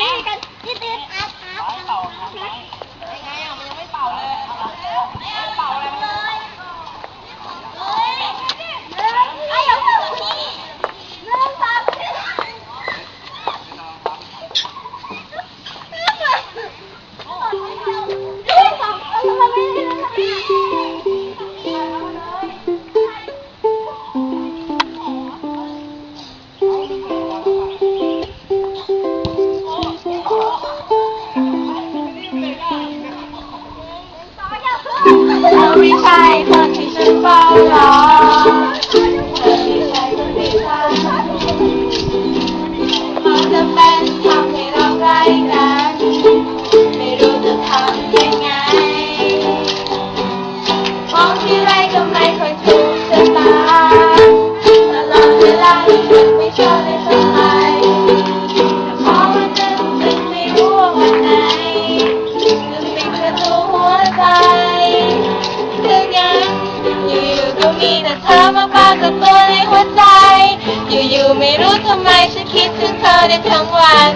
นี่กันนี่ติอัอั ธอไม่ใช่ มาปรากฏตัวในหัวใจ อยู่ๆไม่รู้ทำไมฉันคิดถึงเธอได้ทั้งวัน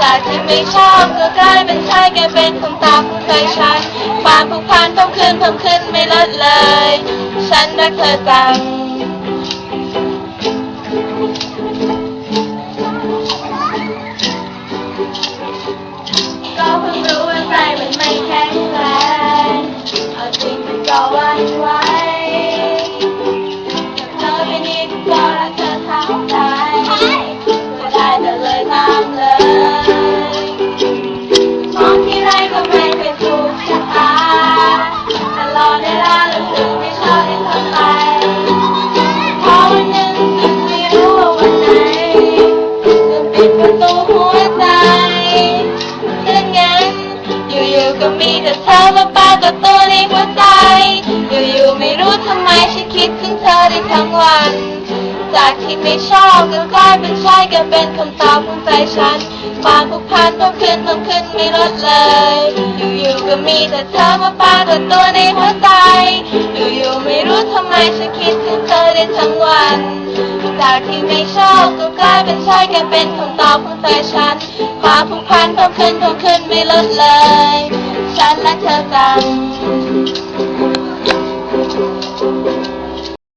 จากที่ไม่ชอบก็กลายเป็นชายกเป็นคำตอบของใจฉันความผูกพันเพิ่มขึ้นเพิ่มขึ้นไม่ลดเลย ฉันรักเธอจังก็เพิ่งรู้ว่าใจมันไม่แข็งแรงเอาจริงมันก็วันไหวเก็มีแต่เธอมาปรากฏตัวในหัวใจ อยู่ๆไม่รู้ทำไมฉันคิดถึงเธอได้ทั้งวัน จากที่ไม่ชอบก็กลายเป็นใช่ก็เป็นคำตอบของใจฉัน ความผูกพันเพิ่มขึ้นเพิ่มขึ้นไม่ลดเลย อยู่ๆก็มีแต่เธอมาปรากฏตัวในหัวใจ อยู่ๆไม่รู้ทำไมฉันคิดถึงเธอได้ทั้งวันจากที่ไม่ชอบก็กลายเป็นใช่ก็เป็นคำตอบของใจฉัน ความผูกพันเพิ่มขึ้นเพิ่มขึ้นไม่ลดเลย